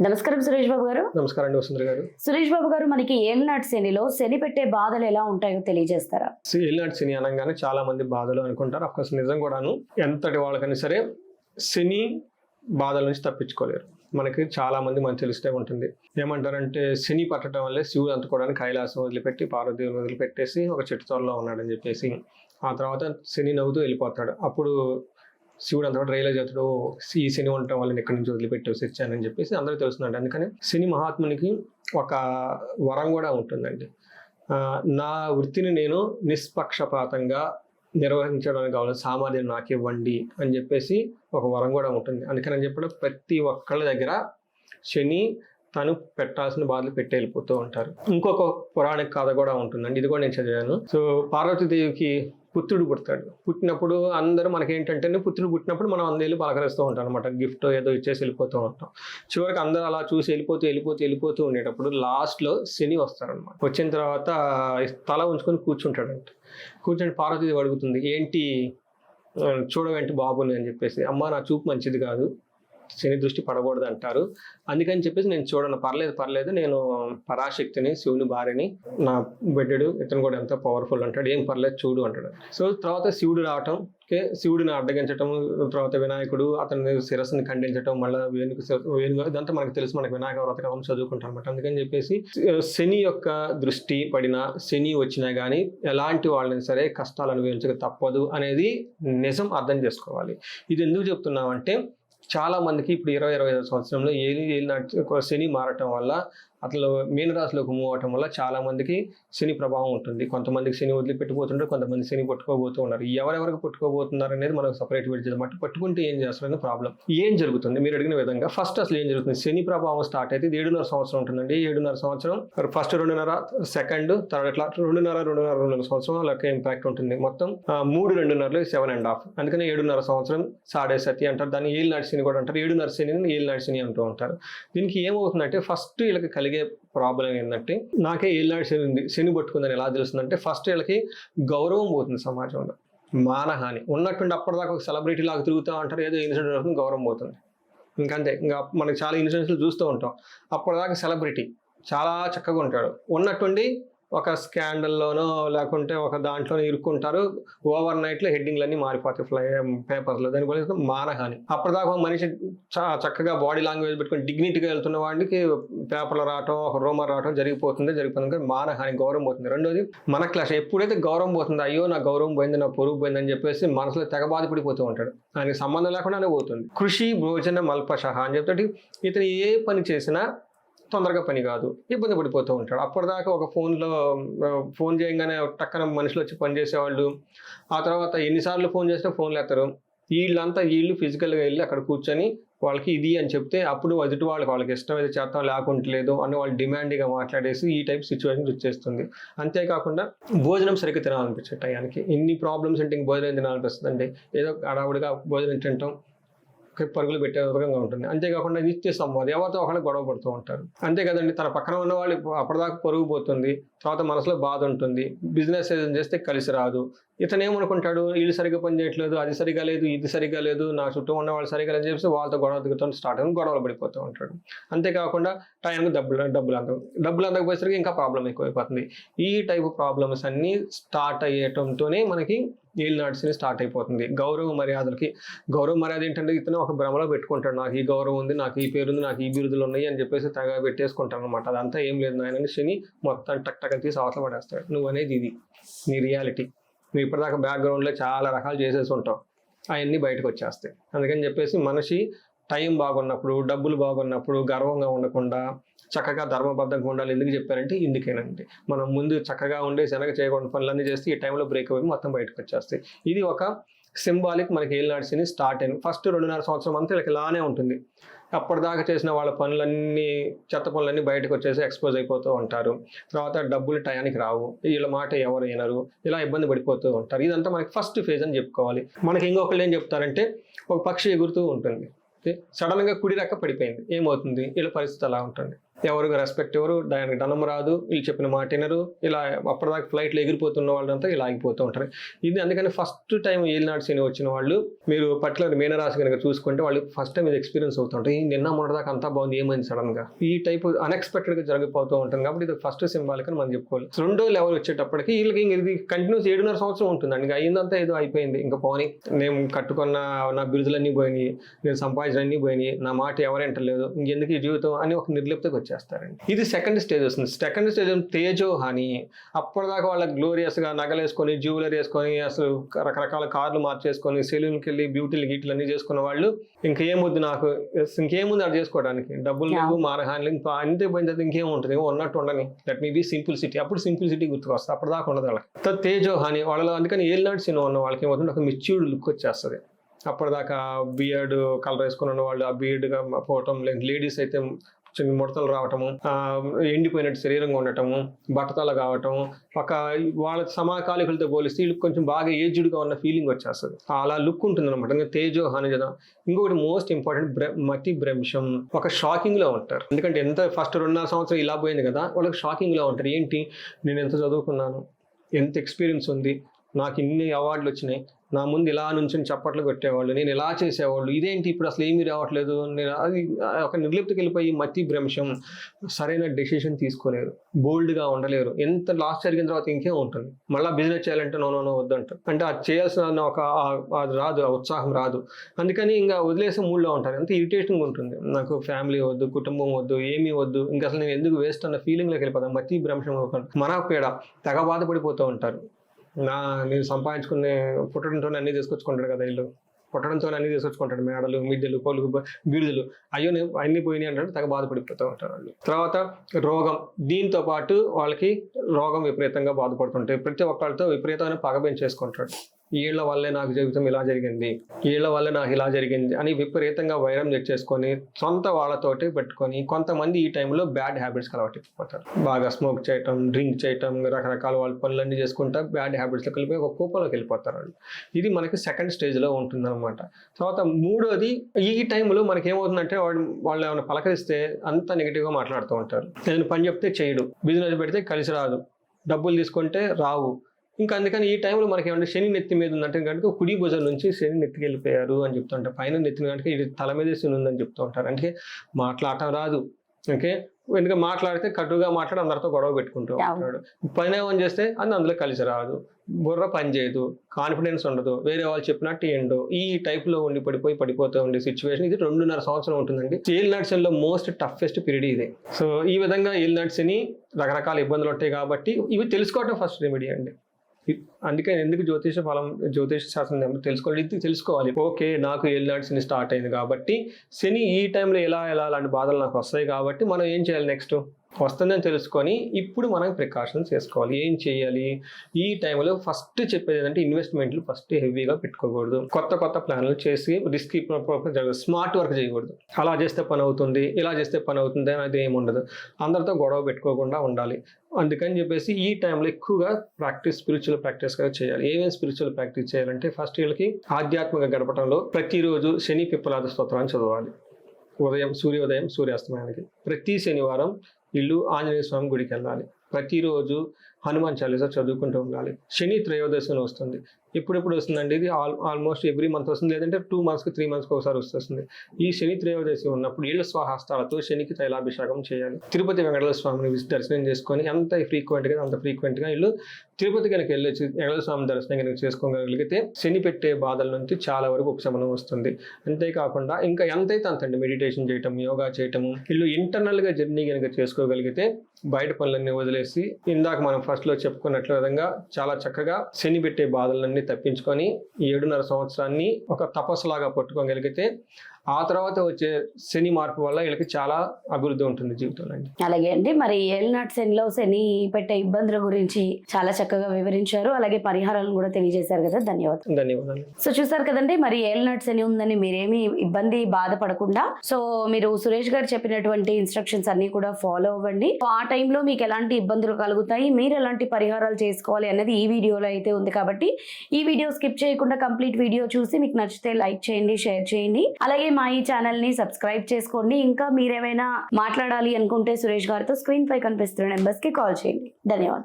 నమస్కారం సురేష్ బాబు గారు. నమస్కారం వసుంధర గారు. సురేష్ బాబు గారు మనకి ఏలినాటి శనిలో శని పెట్టే బాధలు ఎలా ఉంటాయో తెలియజేస్తారా? ఏలినాటి శని అనగానే చాలా మంది బాధలు అనుకుంటారు. అఫ్కోర్స్ నిజం కూడాను ఎంతటి వాళ్ళకైనా సరే శని బాధల నుంచి తప్పించుకోలేరు. మనకి చాలా మంది మనకు తెలిస్తే ఉంటుంది. ఏమంటారంటే శని పట్టడం వల్లే శివుడు అందుకోవడానికి కైలాసం వదిలిపెట్టి పార్వతీవుని వదిలిపెట్టేసి ఒక చెట్టు తోరలో ఉన్నాడని చెప్పేసి ఆ తర్వాత శని నవ్వుతూ వెళ్ళిపోతాడు. అప్పుడు శివుడు అంతా రియలైజ్ అవుతాడు ఈ శని ఉండటం వల్ల ఎక్కడి నుంచి వదిలిపెట్టి వచ్చానని చెప్పేసి అందరూ తెలుస్తుందండి. అందుకని శని మహాత్మునికి ఒక వరం కూడా ఉంటుందండి. నా వృత్తిని నేను నిష్పక్షపాతంగా నిర్వహించడానికి కావాలి సామర్థ్యం నాకు ఇవ్వండి అని చెప్పేసి ఒక వరం కూడా ఉంటుంది. అందుకని అని చెప్పడం ప్రతి ఒక్కళ్ళ దగ్గర శని తను పెట్టాల్సిన బాధలు పెట్టి వెళ్ళిపోతూ ఉంటారు. ఇంకొక పురాణిక కథ కూడా ఉంటుందండి. ఇది కూడా నేను చదివాను. సో పార్వతీదేవికి పుత్రుడు పుడతాడు. పుట్టినప్పుడు అందరూ మనకేంటంటే పుత్రుడు పుట్టినప్పుడు మనం అందరూ పలకరిస్తూ ఉంటాం అనమాట గిఫ్ట్ ఏదో ఇచ్చేసి వెళ్ళిపోతూ ఉంటాం. చివరికి అందరూ అలా చూసి వెళ్ళిపోతూ వెళ్ళిపోతూ వెళ్ళిపోతూ ఉండేటప్పుడు లాస్ట్లో శని వస్తారనమాట వచ్చిన తర్వాత తల ఉంచుకొని కూర్చుంటాడంట. కూర్చొని పార్వతీదేవి అడుగుతుంది ఏంటి? చూడవేంటి బాబుని అని చెప్పేసి అమ్మ నా చూపు మంచిది కాదు. శని దృష్టి పడకూడదు అంటారు అందుకని చెప్పేసి నేను చూడను. పర్లేదు పర్లేదు. నేను పరాశక్తిని శివుని భార్యని నా బిడ్డడు ఇతను కూడా ఎంతో పవర్ఫుల్ అంటాడు ఏం పర్లేదు చూడు అంటాడు. సో తర్వాత శివుడు రావటం శివుడిని అడ్డగించటం తర్వాత వినాయకుడు అతని శిరస్సుని ఖండించటం మళ్ళీ వేణుకు శిర- వేణుగు ఇదంతా మనకు తెలుసు. మనకి వినాయక వ్రత కథం చదువుకుంటాం అనమాట అందుకని చెప్పేసి శని యొక్క దృష్టి పడిన శని వచ్చినా కానీ ఎలాంటి వాళ్ళని సరే కష్టాలు అనుభవించక తప్పదు అనేది నిజం అర్థం చేసుకోవాలి. ఇది ఎందుకు చెప్తున్నామంటే చాలా మందికి ఇప్పుడు ఇరవై ఇరవై ఐదు సంవత్సరంలో ఏలి ఏలినాటి శని మారటం వల్ల అట్లా మీనరాశిలోకి మూవ్ అవటం వల్ల చాలా మందికి శని ప్రభావం ఉంటుంది. కొంతమందికి శని వదిలిపెట్టిపోతుంటారు కొంతమంది శని పట్టుకోబోతూ ఉన్నారు. ఎవరెవరికి పట్టుకోబోతున్నారు అనేది మనకు సపరేట్ వీడియో అనమాట పట్టుకుంటే ఏం చేస్తారని ప్రాబ్లం ఏం జరుగుతుంది? మీరు అడిగిన విధంగా ఫస్ట్ అసలు ఏం జరుగుతుంది? శని ప్రభావం స్టార్ట్ అయితే ఏడున్నర సంవత్సరం ఉంటుందండి. ఏడున్నర సంవత్సరం ఫస్ట్ రెండున్నర సెకండ్ థర్డ్ అట్లా రెండున్నర రెండున్నర రెండున్నర సంవత్సరం లెక్క ఇంపాక్ట్ ఉంటుంది. మొత్తం మూడు రెండున్నరలు సెవెన్ అండ్ హాఫ్ అందుకని ఏడున్నర సంవత్సరం సాడే సతి అంటారు. దాన్ని ఏళ్ళు నడిసిని కూడా అంటారు. ఏడున్నర శని ఏళ్ళు నడిసిని అంటూ ఉంటారు. దీనికి ఏమవుతుందంటే ఫస్ట్ వీళ్ళకి కలిగి ప్రాబ్లం ఏంటంటే నాకే ఏళ్ళాడు శని ఉంది. శని పట్టుకుందని ఎలా తెలుస్తుందంటే ఫస్ట్ వీళ్ళకి గౌరవం పోతుంది సమాజంలో. మానహాని. ఉన్నట్టుండి అప్పటిదాకా ఒక సెలబ్రిటీ లాగా తిరుగుతూ ఉంటారు ఏదో ఇన్సిడెంట్ అవుతుంది గౌరవం పోతుంది. ఇంకంతే. ఇంకా మనకి చాలా ఇన్సిడెంట్స్ చూస్తూ ఉంటాం. అప్పటిదాకా సెలబ్రిటీ చాలా చక్కగా ఉంటాడు. ఉన్నట్టుండి ఒక స్కాండల్లోనో లేకుంటే ఒక దాంట్లోనో ఇరుక్కుంటారు. ఓవర్ నైట్లో హెడ్డింగ్లన్నీ మారిపోతాయి ఫ్లై పేపర్లో దానివల్ల మానహాని అప్పటిదాకా ఒక మనిషి చక్కగా బాడీ లాంగ్వేజ్ పెట్టుకొని డిగ్నిటీగా వెళ్తున్న వాడికి పేపర్లు రావటం ఒక రూమర్ రావటం జరిగిపోతుంది జరిగిపోతుంది. మానహాని గౌరవం పోతుంది. రెండోది మన క్లాస్ ఎప్పుడైతే గౌరవం పోతుంది అయ్యో నా గౌరవం పోయింది నా పొరుగు పోయింది అని చెప్పేసి మనసులో తెగ బాధపడిపోతూ ఉంటాడు. దానికి సంబంధం లేకుండానే పోతుంది. కృషి భోజన మల్పషహ అని చెప్తే ఇతను ఏ పని చేసినా తొందరగా పని కాదు. ఇబ్బంది పడిపోతూ ఉంటాడు. అప్పటిదాకా ఒక ఫోన్లో ఫోన్ చేయగానే టక్కన మనుషులు వచ్చి పని చేసేవాళ్ళు. ఆ తర్వాత ఎన్నిసార్లు ఫోన్ చేసినా ఫోన్లు ఎత్తారు వీళ్ళంతా వీళ్ళు ఫిజికల్గా వెళ్ళి అక్కడ కూర్చొని వాళ్ళకి ఇది అని చెప్తే అప్పుడు ఎదుటి వాళ్ళకి వాళ్ళకి ఇష్టం అయితే చేస్తాం లేకుంటలేదు అని వాళ్ళు డిమాండ్గా మాట్లాడేసి ఈ టైప్ సిచ్యువేషన్ వచ్చేస్తుంది. అంతేకాకుండా భోజనం సరిగ్గా తినాలనిపించే టయానికి. ఇన్ని ప్రాబ్లమ్స్ అంటే ఇంక భోజనం తినాలనిపిస్తుంది అండి ఏదో అడావుడిగా భోజనం తింటాం. పరుగులు పెట్టే విధంగా ఉంటుంది. అంతేకాకుండా నిత్య సంవాదం ఎవరితో ఒకళ్ళు గొడవ పడుతూ ఉంటారు. అంతే కదండి తన పక్కన ఉన్న వాళ్ళు అప్పటిదాకా పొరుగుపోతుంది తర్వాత మనసులో బాధ ఉంటుంది బిజినెస్ ఏదైనా చేస్తే కలిసి రాదు. ఇతను ఏమనుకుంటాడు వీళ్ళు సరిగ్గా పని చేయట్లేదు అది సరిగా లేదు ఇది సరిగా లేదు నా చుట్టూ ఉన్న వాళ్ళు సరిగా లేదని చెప్పేసి వాళ్ళతో గొడవ దిగుతూ స్టార్ట్ అయ్యి గొడవలు పడిపోతూ ఉంటాడు. అంతేకాకుండా టైంకి డబ్బులు డబ్బులు అందవు డబ్బులు అందకపోయేసరికి ఇంకా ప్రాబ్లం ఎక్కువైపోతుంది. ఈ టైప్ ప్రాబ్లమ్స్ అన్నీ స్టార్ట్ అయ్యటంతోనే మనకి వీళ్ళు నడిచిన స్టార్ట్ అయిపోతుంది. గౌరవ మర్యాదలకి గౌరవ మర్యాద ఏంటంటే ఇతను ఒక భ్రమలో పెట్టుకుంటాడు. నాకు ఈ గౌరవం ఉంది నాకు ఈ పేరు ఉంది నాకు ఈ బిరుదులు ఉన్నాయి అని చెప్పేసి తెగ పెట్టేసుకుంటాను అనమాట అదంతా ఏం లేదు నాయన శని మొత్తం టక్ టక్ తీసి అవతల పడేస్తాడు. నువ్వు అనేది ఇది నీ రియాలిటీ. నువ్వు ఇప్పటిదాకా బ్యాక్గ్రౌండ్లో చాలా రకాలు చేసేసి ఉంటావు. అవన్నీ బయటకు వచ్చేస్తాయి. అందుకని చెప్పేసి మనిషి టైం బాగున్నప్పుడు డబ్బులు బాగున్నప్పుడు గర్వంగా ఉండకుండా చక్కగా ధర్మబద్ధంగా ఉండాలి. ఎందుకు చెప్పారంటే ఇందుకేనండి. మనం ముందు చక్కగా ఉండే శనగ చేయకుండా పనులన్నీ చేస్తే ఈ టైంలో బ్రేక్ అయిపోయి మొత్తం బయటకు వచ్చేస్తాయి. ఇది ఒక సింబాలిక్ మనకి ఏళ్ళు స్టార్ట్ అయింది ఫస్ట్ రెండున్నర సంవత్సరం అంతా వీళ్ళకి ఇలానే ఉంటుంది. అప్పటిదాకా చేసిన వాళ్ళ పనులన్నీ చెత్త పనులన్నీ బయటకు వచ్చేసి ఎక్స్పోజ్ అయిపోతూ ఉంటారు. తర్వాత డబ్బులు టయానికి రావు. వీళ్ళ మాట ఎవరు వినరు. ఇలా ఇబ్బంది పడిపోతూ ఉంటారు. ఇదంతా మనకి ఫస్ట్ ఫేజ్ అని చెప్పుకోవాలి. మనకి ఇంకొకళ్ళు ఏం చెప్తారంటే ఒక పక్షి ఎగురుతూ ఉంటుంది. సడన్గా కుడి రెక్క పడిపోయింది. ఏమవుతుంది? వీళ్ళ పరిస్థితి అలా ఉంటుంది. ఎవరికి రెస్పెక్ట్ ఎవరు దానికి ధనం రాదు వీళ్ళు చెప్పిన మాట వినరు. ఇలా అప్పటిదాకా ఫ్లైట్లో ఎగిరిపోతున్న వాళ్ళంతా ఇలా ఆగిపోతూ ఉంటారు. ఇది అందుకని ఫస్ట్ టైం ఏలినాడు శని వచ్చిన వాళ్ళు మీరు పర్టికులర్ మీనరాశి కనుక చూసుకుంటే వాళ్ళు ఫస్ట్ టైం ఇది ఎక్స్పీరియన్స్ అవుతుంటారు ఈ నిన్న మొన్నటిదాకా అంతా బాగుంది ఏమైంది సడన్గా? ఈ టైప్ అన్ఎక్స్పెక్టెడ్గా జరిగిపోతూ ఉంటుంది కాబట్టి ఇది ఫస్ట్ సింబాలిక్ అని మనం చెప్పుకోవాలి. రెండో లెవెల్ వచ్చేటప్పటికి వీళ్ళకి ఇది కంటిన్యూస్ ఏడున్నర సంవత్సరం ఉంటుందండి ఇంకా అయిందంతా ఏదో అయిపోయింది. ఇంకా పోనీ నేను కట్టుకున్న నా బిరుదులన్నీ పోయినాయి నేను సంపాదించిన అన్నీ పోయినాయి నా మాట ఎవరంటలేదు ఇంకెందుకు ఈ జీవితం అని ఒక నిర్లిప్తకు వచ్చేస్తారండి ఇది సెకండ్ స్టేజ్ వస్తుంది. సెకండ్ స్టేజ్ తేజో హాని. అప్పటిదాకా వాళ్ళ గ్లోరియస్గా నగలేసుకొని జ్యువెలరీ వేసుకొని అసలు రకరకాల కార్లు మార్చేసుకొని సెలూన్కి వెళ్ళి బ్యూటీలు గీట్లు అన్ని చేసుకున్న వాళ్ళు ఇంకేముంది నాకు? ఇంకేముంది అది చేసుకోవడానికి? డబ్బులు లేవు మారహాని ఇంకా అంతే పోయిన తర్వాత ఇంకేం ఉంటుంది? ఏమో ఉన్నట్టు ఉండని. That me be simplicity అప్పుడు సింపుల్ సిటీ గుర్తుకొస్తుంది. అప్పటిదాకా ఉండదు వాళ్ళకి. తేజో హాని వాళ్ళలో అందుకని ఏలినాడు సినిమా ఉన్న వాళ్ళకి ఏమవుతుంది ఒక మెచ్యూర్డ్ లుక్ వచ్చేస్తుంది. అప్పటిదాకా బియర్డ్ కలర్ వేసుకుని ఉన్న వాళ్ళు ఆ బియర్డ్గా పోవటం లేడీస్ అయితే ముడతలు రావటము ఎండిపోయినట్టు శరీరంగా ఉండటము బట్టతల కావటం ఒక వాళ్ళ సమకాలికలతో పోలిస్తే వీళ్ళకి కొంచెం బాగా ఏజ్డ్గా ఉన్న ఫీలింగ్ వచ్చేస్తుంది. అలా లుక్ ఉంటుంది అనమాట ఇంకా తేజో హానిజన ఇంకొకటి మోస్ట్ ఇంపార్టెంట్ బ్ర మతి భ్రంశం. ఒక షాకింగ్లో ఉంటారు. ఎందుకంటే ఎంత ఫస్ట్ రెండున్నర సంవత్సరం ఇలా పోయింది కదా వాళ్ళకి షాకింగ్లో ఉంటారు. ఏంటి? నేను ఎంత చదువుకున్నాను? ఎంత ఎక్స్పీరియన్స్ ఉంది? నాకు ఇన్ని అవార్డులు వచ్చినాయి. నా ముందు ఇలా నుంచి చప్పట్లు కొట్టేవాళ్ళు నేను ఇలా చేసేవాళ్ళు ఇదేంటి ఇప్పుడు అసలు ఏమీ రావట్లేదు నేను అది ఒక నిర్లిప్తకి వెళ్ళిపోయి మతి భ్రంశం సరైన డెసిషన్ తీసుకోలేరు బోల్డ్గా ఉండలేరు. ఎంత లాస్ట్ జరిగిన తర్వాత ఇంకేం ఉంటుంది? మళ్ళీ బిజినెస్ చేయాలంటే నో నో నో వద్దంటారు అంటే అది చేయాల్సిన ఒక అది రాదు ఆ ఉత్సాహం రాదు. అందుకని ఇంకా వదిలేసే మూడ్లో ఉంటారు. ఎంత ఇరిటేటింగ్ ఉంటుంది. నాకు ఫ్యామిలీ వద్దు కుటుంబం వద్దు ఏమీ వద్దు ఇంకా అసలు నేను ఎందుకు వేస్ట్ అన్న ఫీలింగ్లోకి వెళ్ళిపోతాను. మతి భ్రంశం మన పీడ తెగ బాధపడిపోతూ ఉంటారు. నా నేను సంపాదించుకునే పుట్టడంతో అన్ని తీసుకొచ్చుకుంటాడు కదా వీళ్ళు. పుట్టడంతో అన్ని తీసుకొచ్చుకుంటాడు. మేడలు మిద్దెలు పొలుగు బీడుదలు అయ్యో నేను అన్ని పోయినాయి అంటే తగ్గ బాధపడిపోతూ ఉంటారు వాళ్ళు. తర్వాత రోగం. దీంతో పాటు వాళ్ళకి రోగం విపరీతంగా బాధపడుతుంటాయి. ప్రతి ఒక్కరితో విపరీతమైన పగ పెంచేసుకుంటాడు. వీళ్ళ వల్లే నాకు జీవితం ఇలా జరిగింది వీళ్ళ వల్లే నాకు ఇలా జరిగింది అని విపరీతంగా వైరం తెచ్చేసుకొని సొంత వాళ్ళతోటి పెట్టుకొని కొంతమంది ఈ టైంలో బ్యాడ్ హ్యాబిట్స్కి అలవాటు అయిపోతారు. బాగా స్మోక్ చేయటం డ్రింక్ చేయటం రకరకాల వాళ్ళ పనులన్నీ చేసుకుంటా బ్యాడ్ హ్యాబిట్స్లోకి వెళ్ళిపోయి ఒక కూపంలోకి వెళ్ళిపోతారు వాళ్ళు. ఇది మనకి సెకండ్ స్టేజ్లో ఉంటుందన్నమాట. తర్వాత మూడోది ఈ టైంలో మనకి ఏమవుతుందంటే వాళ్ళు వాళ్ళు ఏమైనా పలకరిస్తే అంత నెగిటివ్గా మాట్లాడుతూ ఉంటారు. నేను పని చెప్తే చేయడు. బిజినెస్ పెడితే కలిసి రాదు. డబ్బులు తీసుకుంటే రావు. ఇంకా అందుకని ఈ టైంలో మనకి ఏమంటే శని నెత్తి మీద ఉందంటే కనుక కుడి భుజం నుంచి శని నెత్తికి వెళ్ళిపోయారు అని చెప్తుంటారు పైన నెత్తిన కనుక ఇది తల మీద శని ఉందని చెప్తూ ఉంటారు. అంటే మాట్లాడటం రాదు. ఓకే? ఎందుకంటే మాట్లాడితే కటుగా మాట్లాడి అందరితో గొడవ పెట్టుకుంటూ ఉంటాడు. పని ఏమని చేస్తే అది అందులో కలిసి రాదు. బుర్ర పని చేయదు. కాన్ఫిడెన్స్ ఉండదు. వేరే వాళ్ళు చెప్పినట్టు ఏండో ఈ type లో ఉండి పడిపోయి పడిపోతూ ఉండే సిచ్యువేషన్ ఇది రెండున్నర సంవత్సరం ఉంటుందండి. ఏల్ నట్స్లో మోస్ట్ టఫెస్ట్ పీరియడ్ ఇదే. సో ఈ విధంగా ఏల్ నట్స్ని రకరకాల ఇబ్బందులు ఉంటాయి కాబట్టి ఇవి తెలుసుకోవడం ఫస్ట్ రెమెడీ అండి. అందుకే ఎందుకు జ్యోతిష ఫలం జ్యోతిష శాస్త్రం తెలుసుకోవాలి ఇది తెలుసుకోవాలి. ఓకే నాకు ఏలినాడు శని స్టార్ట్ అయింది కాబట్టి శని ఈ టైంలో ఎలా ఎలా అలాంటి బాధలు నాకు వస్తాయి కాబట్టి మనం ఏం చేయాలి నెక్స్ట్ వస్తుందని తెలుసుకొని ఇప్పుడు మనం ప్రికాషన్స్ చేసుకోవాలి. ఏం చేయాలి? ఈ టైంలో ఫస్ట్ చెప్పేది ఏంటంటే ఇన్వెస్ట్మెంట్లు ఫస్ట్ హెవీగా పెట్టుకోకూడదు. కొత్త కొత్త ప్లాన్లు చేసి రిస్క్ స్మార్ట్ వర్క్ చేయకూడదు. అలా చేస్తే పని అవుతుంది ఇలా చేస్తే పని అవుతుంది అనేది ఏమి ఉండదు. అందరితో గొడవ పెట్టుకోకుండా ఉండాలి. అందుకని చెప్పేసి ఈ టైంలో ఎక్కువగా ప్రాక్టీస్ స్పిరిచువల్ ప్రాక్టీస్గా చేయాలి. ఏమేమి స్పిరిచువల్ ప్రాక్టీస్ చేయాలంటే ఫస్ట్ వీళ్ళకి ఆధ్యాత్మిక గడపడంలో ప్రతిరోజు శని పిప్పలాద స్తోత్రాన్ని చదవాలి. ఉదయం సూర్యోదయం సూర్యాస్తమయానికి. ప్రతి శనివారం ఇల్లు ఆంజనేయ స్వామి గుడికి వెళ్ళాలి. ప్రతిరోజు హనుమాన్ చాలీసా చదువుకుంటూ ఉండాలి. శని త్రయోదశిని వస్తుంది. ఎప్పుడెప్పుడు వస్తుందండి. ఇది ఆల్ ఆల్మోస్ట్ ఎవ్రీ మంత్ వస్తుంది. లేదంటే టూ మంత్స్కి త్రీ మంత్స్కి ఒకసారి వస్తుంది ఈ శని త్రయోదశి ఉన్నప్పుడు ఏళ్ళ స్వహస్తాలతో శనికి తైలాభిషేకం చేయాలి. తిరుపతి వెంకటేశ్వర స్వామిని దర్శనం చేసుకొని ఎంత ఫ్రీక్వెంట్గా అంత ఫ్రీక్వెంట్గా వీళ్ళు తిరుపతి కనుక వెళ్ళొచ్చి వెంకటేశ్వర స్వామి దర్శనం కనుక చేసుకోగలిగితే శని పెట్టే బాధల నుంచి చాలా వరకు ఉపశమనం వస్తుంది. అంతేకాకుండా ఇంకా ఎంతైతే అంతండి మెడిటేషన్ చేయటం యోగా చేయటము వీళ్ళు ఇంటర్నల్గా జర్నీ కనుక చేసుకోగలిగితే బయట పనులన్నీ వదిలేసి ఇందాక మనం ఫస్ట్లో చెప్పుకున్నట్లు విధంగా చాలా చక్కగా శని పెట్టే బాధలన్నీ తప్పించుకొని ఏడున్నర సంవత్సరాన్ని ఒక తపస్సులాగా పట్టుకోగలిగితే ఆ తర్వాత వచ్చే శని మార్పు వల్ల వీళ్ళకి చాలా అభివృద్ధి ఉంటుంది జీవితంలో అండి. అలాగే అండి. మరి ఏలినాటి శనిలో శని పెట్టే ఇబ్బందుల గురించి చాలా చక్కగా వివరించారు. అలాగే పరిహారాలను కూడా తెలియజేశారు కదా. ధన్యవాదాలు. ధన్యవాదాలు. సో చూసారు కదండి మరి ఏలినాటి శని ఉందని మీరేమి ఇబ్బంది బాధపడకుండా సో మీరు సురేష్ గారు చెప్పినటువంటి ఇన్స్ట్రక్షన్స్ అన్ని కూడా ఫాలో అవ్వండి. ఆ టైంలో మీకు ఎలాంటి ఇబ్బందులు కలుగుతాయి మీరు ఎలాంటి పరిహారాలు చేసుకోవాలి అనేది ఈ వీడియోలో అయితే ఉంది కాబట్టి ఈ వీడియో స్కిప్ చేయకుండా కంప్లీట్ వీడియో చూసి మీకు నచ్చితే లైక్ చేయండి షేర్ చేయండి. అలాగే మా ఈ ఛానల్ని సబ్స్క్రైబ్ చేసుకోండి. ఇంకా మీరేమైనా మాట్లాడాలి అనుకుంటే సురేష్ గారితో స్క్రీన్ పై కనిపిస్తున్న నెంబర్స్కి కాల్ చేయండి. ధన్యవాదాలు.